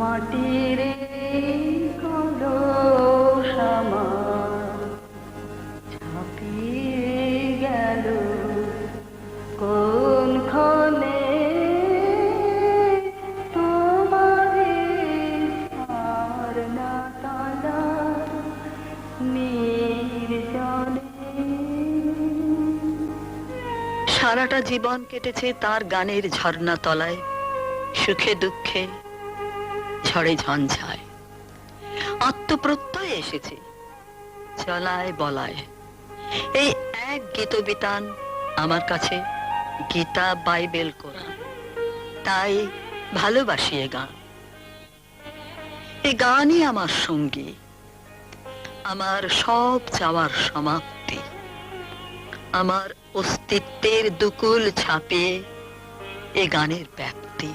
মাটির ছাপিয়ে গেল কোন ক্ষণে তোমারে আর না তালা নির্জনে। সারাটা জীবন কেটেছে তার গানের ঝর্ণা তলায় সুখে দুঃখে। ঝড়ে ঝঞ্ঝায়। আত্মপ্রত্যয় এসেছে। চলায় বলায়। এই এক গীত বিতান আমার কাছে গীতা বাইবেল কোরআন। তাই ভালোবাসি এ গান। এই গানই আমার সঙ্গী। আমার সব চাওয়ার সমাপ্তি। আমার অস্তিত্বের দুকুল ছাপিয়ে এ গানের ব্যাপ্তি।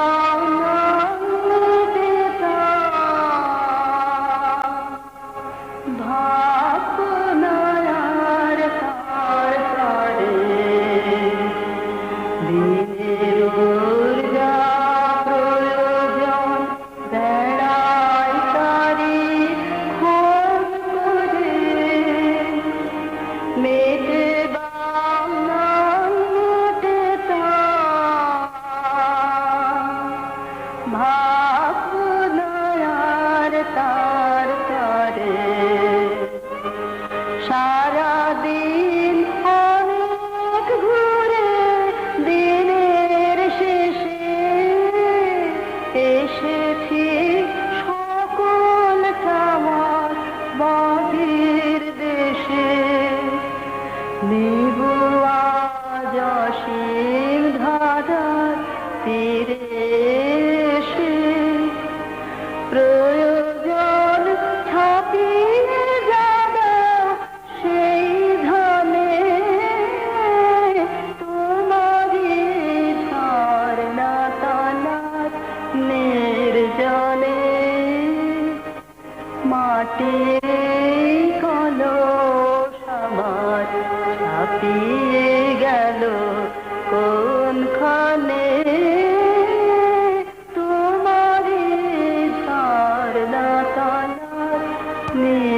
সারাদিন অনেক ঘুরে দিনের শেষে এসেছি সকল আমার বাহির দেশে। নিবু আজ ধারার তীরে মাটির কলো সমাজ ছাপিয়ে গেল কোন খানে তোমার ধারণা তলা নিয়ে